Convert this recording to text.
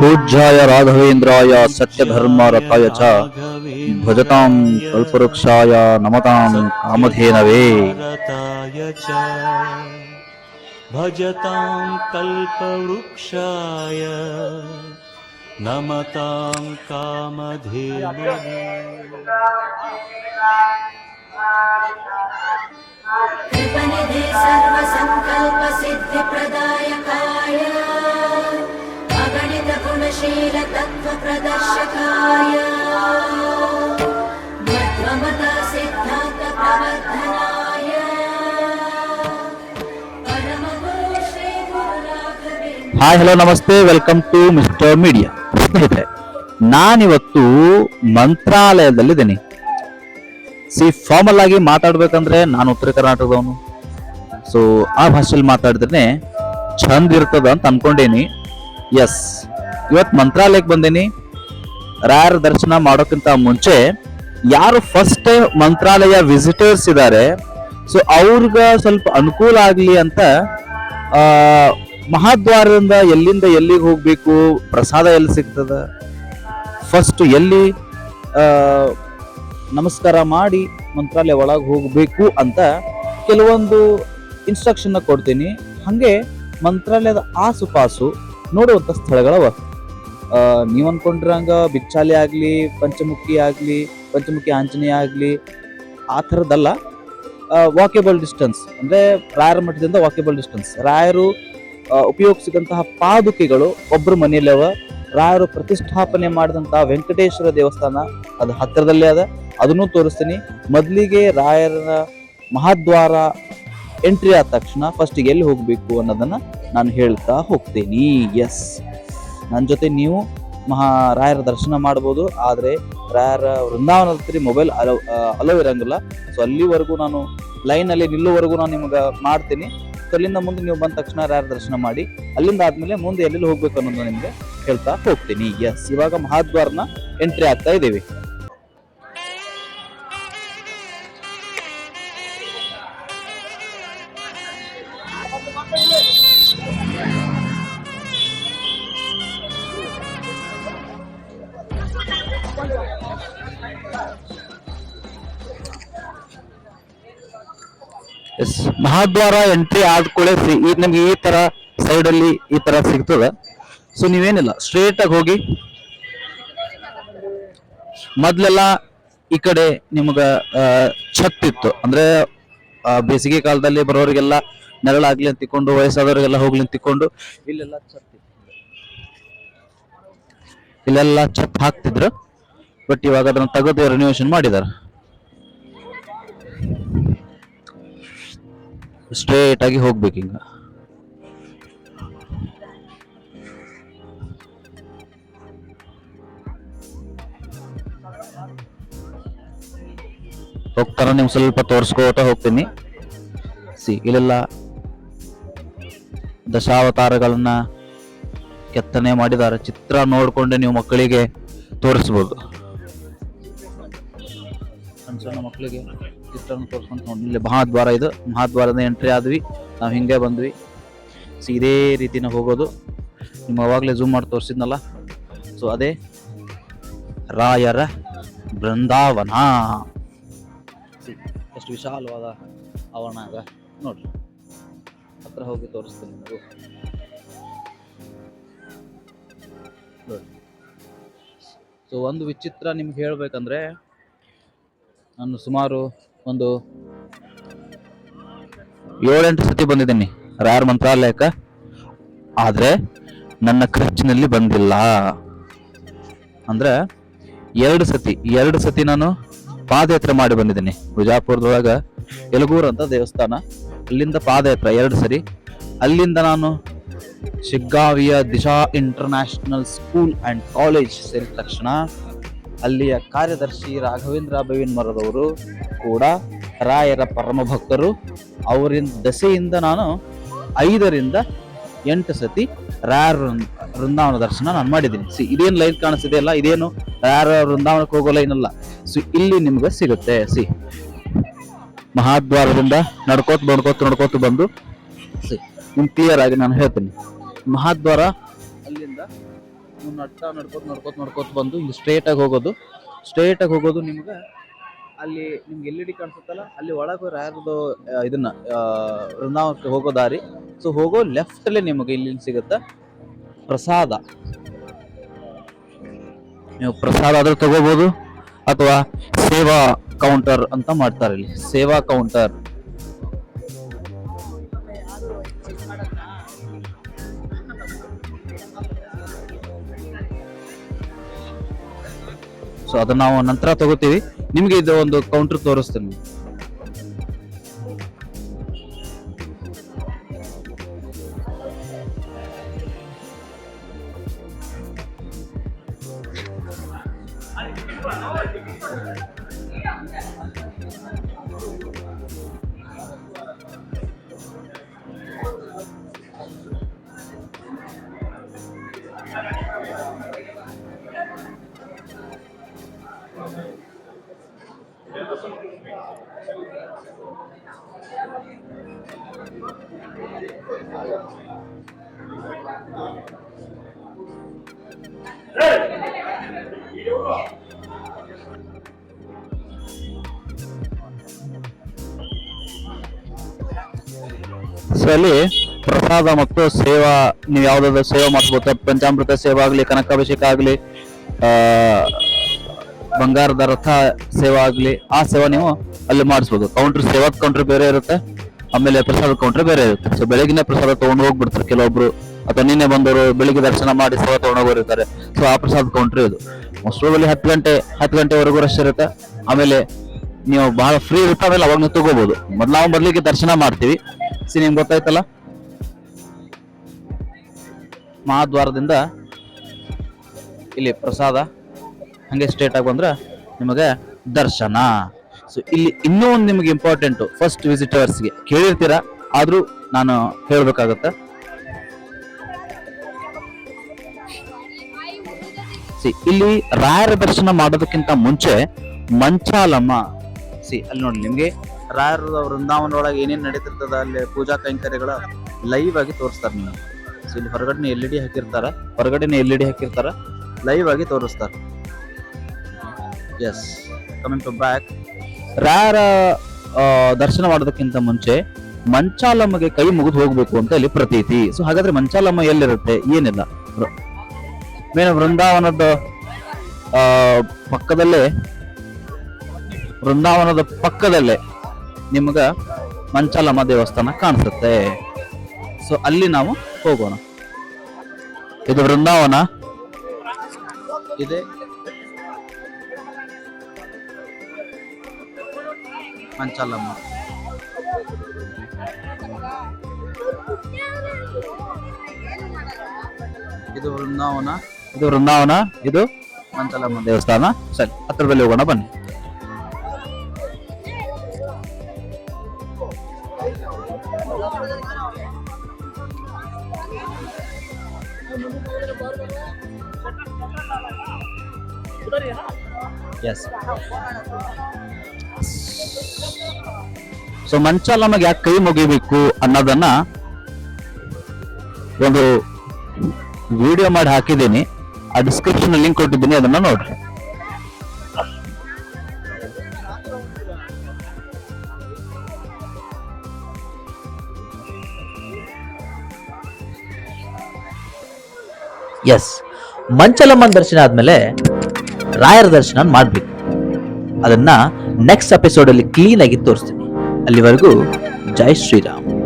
पूज्याय राघवेन्द्राय सत्यधर्मरथाय च भजतां कल्पवृक्षाय नमतां कामधेनवे। च भजतां कल्पवृक्षाय नमतां कामधेनवे। कृपनिधे सर्वसङ्कल्पसिद्धिप्रदायकाय अगणितगुणशीलतत्त्वप्रदर्शकाय मध्वमता सिद्धान्तप्रवर्धनाय परमगुरु श्रीगुरुराघवेन्द्र ಹಾಯ್ ಹಲೋ ನಮಸ್ತೆ ವೆಲ್ಕಮ್ ಟು ಮಿಸ್ಟರ್ ಮೀಡಿಯಾ ಸ್ನೇಹಿತರೆ ನಾನಿವತ್ತು ಮಂತ್ರಾಲಯದಲ್ಲಿದ್ದೀನಿ ಸಿ ಫಾರ್ಮಲ್ ಆಗಿ ಮಾತಾಡ್ಬೇಕಂದ್ರೆ ನಾನು ಉತ್ತರ ಕರ್ನಾಟಕದವನು. ಸೊ ಆ ಭಾಷೆಯಲ್ಲಿ ಮಾತಾಡಿದ್ರೆ ಚಂದ ಇರ್ತದ ಅಂತ ಅನ್ಕೊಂಡೇನಿ. ಎಸ್ ಇವತ್ತು ಮಂತ್ರಾಲಯಕ್ಕೆ ಬಂದೇನಿ. ರಾಯರ ದರ್ಶನ ಮಾಡೋಕ್ಕಿಂತ ಮುಂಚೆ ಯಾರು ಫಸ್ಟ್ ಮಂತ್ರಾಲಯ ವಿಸಿಟರ್ಸ್ ಇದ್ದಾರೆ ಸೊ ಅವ್ರಿಗೆ ಸ್ವಲ್ಪ ಅನುಕೂಲ ಆಗಲಿ ಅಂತ ಮಹಾದ್ವಾರದಿಂದ ಎಲ್ಲಿಂದ ಎಲ್ಲಿಗೆ ಹೋಗಬೇಕು, ಪ್ರಸಾದ ಎಲ್ಲಿ ಸಿಗ್ತದ? ಫಸ್ಟ್ ಎಲ್ಲಿ ನಮಸ್ಕಾರ ಮಾಡಿ ಮಂತ್ರಾಲಯ ಒಳಗೆ ಹೋಗಬೇಕು ಅಂತ ಕೆಲವೊಂದು ಇನ್ಸ್ಟ್ರಕ್ಷನ್ನ ಕೊಡ್ತೀನಿ. ಹಾಗೆ ಮಂತ್ರಾಲಯದ ಆಸುಪಾಸು ನೋಡುವಂಥ ಸ್ಥಳಗಳವ. ನೀವು ಅನ್ಕೊಂಡಿರಂಗ ಬಿಚ್ಚಾಲಿ ಆಗಲಿ, ಪಂಚಮುಖಿ ಆಗಲಿ, ಪಂಚಮುಖಿ ಆಂಜನೇಯ ಆಗಲಿ, ಆ ಥರದ್ದಲ್ಲ. ವಾಕೇಬಲ್ ಡಿಸ್ಟೆನ್ಸ್ ಅಂದರೆ ರಾಯರ ಮಠದಿಂದ ವಾಕೇಬಲ್ ಡಿಸ್ಟೆನ್ಸ್ ರಾಯರು ಉಪಯೋಗಿಸಿದಂತಹ ಪಾದುಕೆಗಳು ಒಬ್ಬರ ಮನೆಯಲ್ಲವ ರಾಯರು ಪ್ರತಿಷ್ಠಾಪನೆ ಮಾಡಿದಂತಹ ವೆಂಕಟೇಶ್ವರ ದೇವಸ್ಥಾನ ಅದು ಹತ್ತಿರದಲ್ಲೇ ಅದ. ಅದನ್ನು ತೋರಿಸ್ತೀನಿ. ಮೊದಲಿಗೆ ರಾಯರ ಮಹಾದ್ವಾರ ಎಂಟ್ರಿ ಆದ ತಕ್ಷಣ ಫಸ್ಟಿಗೆ ಎಲ್ಲಿ ಹೋಗಬೇಕು ಅನ್ನೋದನ್ನ ನಾನು ಹೇಳ್ತಾ ಹೋಗ್ತೀನಿ. ಎಸ್ ನನ್ನ ಜೊತೆ ನೀವು ಮಹಾ, ರಾಯರ ದರ್ಶನ ಮಾಡ್ಬೋದು. ಆದರೆ ರಾಯರ ವೃಂದಾವನದಲ್ಲಿ ಮೊಬೈಲ್ ಅಲೋ ಅಲೋ ಇರಂಗಿಲ್ಲ. ಸೊ ಅಲ್ಲಿವರೆಗೂ ನಾನು ಲೈನಲ್ಲಿ ನಿಲ್ಲುವರೆಗೂ ನಾನು ನಿಮಗೆ ಮಾಡ್ತೀನಿ. ಸೊ ಅಲ್ಲಿಂದ ಮುಂದೆ ನೀವು ಬಂದ ತಕ್ಷಣ ರಾರ ದರ್ಶನ ಮಾಡಿ, ಅಲ್ಲಿಂದ ಆದ್ಮೇಲೆ ಮುಂದೆ ಎಲ್ಲೆಲ್ಲಿ ಹೋಗ್ಬೇಕು ಅನ್ನೋದು ನಿಮ್ಗೆ ಹೇಳ್ತಾ ಹೋಗ್ತೀನಿ. ಎಸ್ ಇವಾಗ ಮಹಾದ್ವಾರನ ಎಂಟ್ರಿ ಆಗ್ತಾ ಇದ್ದೀವಿ. ಎಸ್, ಮಹಾದ್ವಾರ ಎಂಟ್ರಿ ಆದ ಸಿ- ಈ ನಿಮ್ಗೆ ಈ ತರ ಸೈಡ್ ಅಲ್ಲಿ ಈ ತರ ಸಿಗ್ತದ. ಸೊ ನೀವೇನಿಲ್ಲ ಸ್ಟ್ರೇಟ್ ಆಗಿ ಹೋಗಿ, ಮೊದ್ಲೆಲ್ಲ ಈ ಕಡೆ ನಿಮ್ಗ ಛತ್ ಇತ್ತು. ಅಂದ್ರೆ ಬೇಸಿಗೆ ಕಾಲದಲ್ಲಿ ಬರೋರಿಗೆಲ್ಲ ನೆರಳಾಗ್ಲಿ ಅಂತ ತಿಕ್ಕೊಂಡು ವಯಸ್ಸಾದವರಿಗೆಲ್ಲ ಹೋಗ್ಲಿ ಅಂತ ತಿಕ್ಕೊಂಡು ಇಲ್ಲೆಲ್ಲ ಛತ್ ಇಲ್ಲೆಲ್ಲ ಛತ್ ಹಾಕ್ತಿದ್ರು ಬಟ್ ಇವಾಗ ಅದನ್ನ ತೆಗೆದು ರಿನೋವೇಷನ್ ಮಾಡಿದಾರೆ. ಸ್ಟ್ರೇಟ್ ಆಗಿ ಹೋಗ್ಬೇಕು ಹಿಂಗ ಹೋಗ್ತಾರ ನಿಮ್ಗೆ ಸ್ವಲ್ಪ ತೋರಿಸ್ಕೋತ ಹೋಗ್ತೀನಿ. ಸಿ, ಇಲ್ಲೆಲ್ಲ ದಶಾವತಾರಗಳನ್ನ ಕೆತ್ತನೆ ಮಾಡಿದ್ದಾರೆ. ಚಿತ್ರ ನೋಡ್ಕೊಂಡೆ ನೀವು ಮಕ್ಕಳಿಗೆ ತೋರಿಸ್ಬೋದು. ಮಕ್ಕಳಿಗೆ. ಚಿತ್ರನ ತೋರಿಸ್ಕೊಂಡು ನೋಡಿ, ಇಲ್ಲಿ ಮಹಾದ್ವಾರ ಇದು. ಮಹಾದ್ವಾರದ ಎಂಟ್ರಿ ಆದ್ವಿ. ನಾವು ಹಿಂಗೆ ಬಂದ್ವಿ. ಸೊ ಇದೇ ರೀತಿ ಹೋಗೋದು. ನಿಮ್ಮ ಅವಾಗಲೇ ಝೂಮ್ ಮಾಡಿ ತೋರಿಸಿದ್ನಲ್ಲ? ಸೊ ಅದೇ ರಾಯರ ಬೃಂದಾವನ. ಎಷ್ಟು ವಿಶಾಲವಾದ ಆವರಣ ಆಗ ನೋಡ್ರಿ. ಹತ್ರ ಹೋಗಿ ತೋರಿಸ್ತೀನಿ ನಿಮಗೂ. ಸೊ ಒಂದು ವಿಚಿತ್ರ ನಿಮ್ಗೆ ಹೇಳಬೇಕಂದ್ರೆ, ನಾನು ಸುಮಾರು ಒಂದು ಏಳೆಂಟು ಸತಿ ಬಂದಿದ್ದೀನಿ ರಾರ್ ಮಂತ್ರಾಲಯಕ್ಕೆ. ಆದ್ರೆ ನನ್ನ ಖರ್ಚಿನಲ್ಲಿ ಬಂದಿಲ್ಲ. ಅಂದ್ರೆ ಎರಡು ಸತಿ ಎರಡು ಸತಿ ನಾನು ಪಾದಯಾತ್ರೆ ಮಾಡಿ ಬಂದಿದ್ದೀನಿ. ಬಿಜಾಪುರದೊಳಗ ಯಲಗೂರ್ ಅಂತ ದೇವಸ್ಥಾನ. ಅಲ್ಲಿಂದ ಪಾದಯಾತ್ರೆ ಎರಡು ಸರಿ. ಅಲ್ಲಿಂದ ನಾನು ಶಿಗ್ಗಾವಿಯ Disha international school and college ಸೇರಿದ ತಕ್ಷಣ ಅಲ್ಲಿಯ ಕಾರ್ಯದರ್ಶಿ ರಾಘವೇಂದ್ರ ಬೇವಿನ ಮರದವರು ಕೂಡ ರಾಯರ ಪರಮ ಭಕ್ತರು. ಅವರಿಂದ ದಸೆಯಿಂದ ನಾನು ಐದರಿಂದ ಎಂಟು ಸತಿ ರಾಯರ ವೃಂದ- ವೃಂದಾವನ ದರ್ಶನ ನಾನು ಮಾಡಿದ್ದೀನಿ. ಸಿ, ಇದೇನು ಲೈನ್ ಕಾಣಿಸ್ತಿದೆ ಅಲ್ಲ? ಇದೇನು ರಾಯರ ವೃಂದಾವನಕ್ಕೆ ಹೋಗೋ ಲೈನ್ ಅಲ್ಲ. ಸೊ, ಇಲ್ಲಿ ನಿಮ್ಗೆ ಸಿಗುತ್ತೆ. ಸಿ, ಮಹಾದ್ವಾರದಿಂದ ನಡ್ಕೋತ ನಡ್ಕೋತ ನಡ್ಕೋತ ಬಂದು, ಸಿ, ನಿಮ್ ಕ್ಲಿಯರ್ ಆಗಿ ನಾನು ಹೇಳ್ತೀನಿ. ಮಹಾದ್ವಾರ ಅಲ್ಲಿಂದ ನಡ್ತಾ ನಡ್ಕೋತ ನಡ್ಕೋತ ನಡ್ಕೋತ ಬಂದು ಇಲ್ಲಿ ಸ್ಟ್ರೇಟ್ ಆಗಿ ಹೋಗೋದು. ಸ್ಟ್ರೇಟ್ ಆಗಿ ಹೋಗೋದು ನಿಮ್ಗೆ ಅಲ್ಲಿ ನಿಮ್ಗೆ ಎಲ್ ಇ ಡಿ ಕಾಣಿಸುತ್ತಲ್ಲ ಅಲ್ಲಿ ಒಳಗೆ ರಾಯರದು ಆ, ಇದನ್ನ ವೃಂದಾವನಕ್ಕೆ ಹೋಗೋ ದಾರಿ. ಸೊ ಹೋಗೋ ಲೆಫ್ಟ್ ಅಲ್ಲಿ ನಿಮಗೆ ಇಲ್ಲಿ ಸಿಗುತ್ತೆ ಪ್ರಸಾದ. ನೀವು ಪ್ರಸಾದ ಆದರೂ ತಗೋಬಹುದು ಅಥವಾ ಸೇವಾ ಕೌಂಟರ್ ಅಂತ ಮಾಡ್ತಾರೆ ಇಲ್ಲಿ. ಸೇವಾ ಕೌಂಟರ್ ಸೊ ಅದನ್ನ ನಾವು ನಂತರ ತಗೋತೀವಿ. ನಿಮಗೆ ಇದು ಒಂದು ಕೌಂಟರ್ ತೋರಿಸ್ತೀನಿ. ಸೊ ಅಲ್ಲಿ ಪ್ರಸಾದ ಮತ್ತು ಸೇವಾ, ನೀವು ಯಾವ್ದಾದ್ರು ಸೇವೆ ಮಾಡ್ಬೋದು ಪಂಚಾಮೃತ ಸೇವಾ ಆಗ್ಲಿ, ಕನಕಾಭಿಷೇಕ ಆಗ್ಲಿ, ಆ ಬಂಗಾರದ ರಥ ಸೇವಾ ಆಗಲಿ, ಆ ಸೇವಾ ನೀವು ಅಲ್ಲಿ ಮಾಡಿಸ್ಬೋದು. ಕೌಂಟರ್ ಸೇವಾ ಕೌಂಟರ್ ಬೇರೆ ಇರುತ್ತೆ, ಆಮೇಲೆ ಪ್ರಸಾದ ಕೌಂಟರ್ ಬೇರೆ ಇರುತ್ತೆ. ಸೊ ಬೆಳಗಿನ ಪ್ರಸಾದ ತಗೊಂಡು ಹೋಗ್ಬಿಡ್ತಾರೆ ಕೆಲವೊಬ್ರು. ಅಥವಾ ನಿನ್ನೆ ಬಂದವರು ಬೆಳಿಗ್ಗೆ ದರ್ಶನ ಮಾಡಿ ಸೇವಾ ತಗೊಂಡು ಹೋಗಿರ್ತಾರೆ ಸೊ ಆ ಪ್ರಸಾದ ಕೌಂಟರ್ ಇದು. ಮೋಸ್ಟ್ಲಿ ಹತ್ತು ಗಂಟೆ, ಹತ್ತು ಗಂಟೆವರೆಗೂ ರಶ್ ಇರುತ್ತೆ. ಆಮೇಲೆ ನೀವು ಬಹಳ ಫ್ರೀ ಇರುತ್ತೆ, ಆಮೇಲೆ ಅವಾಗ ನೀವು ತಗೋಬಹುದು ಮೊದ್ಲು ನಾವು ಮೊದಲಿಗೆ ದರ್ಶನ ಮಾಡ್ತೀವಿ. ಸಿ ನಿಮ್ಗೆ ಗೊತ್ತಾಯ್ತಲ್ಲ? ಮಹಾದ್ವಾರದಿಂದ ಇಲ್ಲಿ ಪ್ರಸಾದ ಹಂಗೆ ಸ್ಟ್ರೇಟ್ ಆಗಿ ಬಂದ್ರೆ ನಿಮಗೆ ದರ್ಶನ. ಸೊ ಇಲ್ಲಿ ಇನ್ನೂ ಒಂದು ನಿಮಗೆ ಇಂಪಾರ್ಟೆಂಟು ಫಸ್ಟ್ ವಿಸಿಟರ್ಸ್ಗೆ ಕೇಳಿರ್ತೀರಾ? ಆದರೂ ನಾನು ಹೇಳಬೇಕಾಗತ್ತೆ. ಸಿ ಇಲ್ಲಿ ರಾಯರ ದರ್ಶನ ಮಾಡೋದಕ್ಕಿಂತ ಮುಂಚೆ ಮಂಚಾಲಮ್ಮ ಸಿ ಅಲ್ಲಿ ನೋಡಿ ನಿಮಗೆ ರಾಯರ ವೃಂದಾವನ ಒಳಗೆ ಏನೇನು ನಡೀತಿರ್ತದ, ಅಲ್ಲಿ ಪೂಜಾ ಕೈಂಕರ್ಯಗಳ ಲೈವ್ ಆಗಿ ತೋರಿಸ್ತಾರೆ ನಿಮಗೆ. ಸೊ ಇಲ್ಲಿ ಹೊರಗಡೆನೇ ಎಲ್ ಇ ಡಿ ಹಾಕಿರ್ತಾರೆ, ಹೊರಗಡೆನೇ ಎಲ್ ಇ ಡಿ ಹಾಕಿರ್ತಾರೆ ಲೈವ್ ಆಗಿ ತೋರಿಸ್ತಾರೆ. ಎಸ್ ಕಮಿಂಗ್ ಟು ಬ್ಯಾಕ್ ರಾರ ಆ, ದರ್ಶನ ಮಾಡೋದಕ್ಕಿಂತ ಮುಂಚೆ ಮಂಚಾಲಮ್ಮಗೆ ಕೈ ಮುಗಿದು ಹೋಗ್ಬೇಕು ಅಂತ ಇಲ್ಲಿ ಪ್ರತೀತಿ. ಸೊ ಹಾಗಾದ್ರೆ ಮಂಚಾಲಮ್ಮ ಎಲ್ಲಿರುತ್ತೆ? ಏನಿಲ್ಲ. ಮೇನ್ ವೃಂದಾವನದ ಪಕ್ಕದಲ್ಲೇ ವೃಂದಾವನದ ಪಕ್ಕದಲ್ಲೇ ನಿಮ್ಗ ಮಂಚಾಲಮ್ಮ ದೇವಸ್ಥಾನ ಕಾಣಿಸುತ್ತೆ. ಸೊ ಅಲ್ಲಿ ನಾವು ಹೋಗೋಣ. ಇದು ವೃಂದಾವನ? ಇದೆ. ಮಂಚಾಲಮ್ಮ ಇದು ವೃಂದಾವನ. ಇದು ವೃಂದಾವನ ಇದು ಮಂಚಲಮ್ಮ ದೇವಸ್ಥಾನ. ಸರಿ ಹತ್ರದಲ್ಲಿ ಹೋಗೋಣ ಬನ್ನಿ. ಎಸ್ ಸೊ ಮಂಚಾಲಮ್ಮಗೆ ಯಾಕೆ ಕೈ ಮುಗಿಬೇಕು ಅನ್ನೋದನ್ನ ಒಂದು ವಿಡಿಯೋ ಮಾಡಿ ಹಾಕಿದ್ದೀನಿ. ಆ ಡಿಸ್ಕ್ರಿಪ್ಷನ್ ಲಿಂಕ್ ಕೊಟ್ಟಿದ್ದೀನಿ, ಅದನ್ನ ನೋಡ್ರಿ. ಎಸ್ ಮಂಚಲಮ್ಮನ ದರ್ಶನ ಆದ್ಮೇಲೆ ರಾಯರ ದರ್ಶನ ಮಾಡ್ಬೇಕು. ಅದನ್ನ ನೆಕ್ಸ್ಟ್ ಎಪಿಸೋಡಲ್ಲಿ ಕ್ಲೀನಾಗಿ ತೋರಿಸ್ತೀನಿ. ಅಲ್ಲಿವರೆಗೂ ಜೈ ಶ್ರೀರಾಮ್.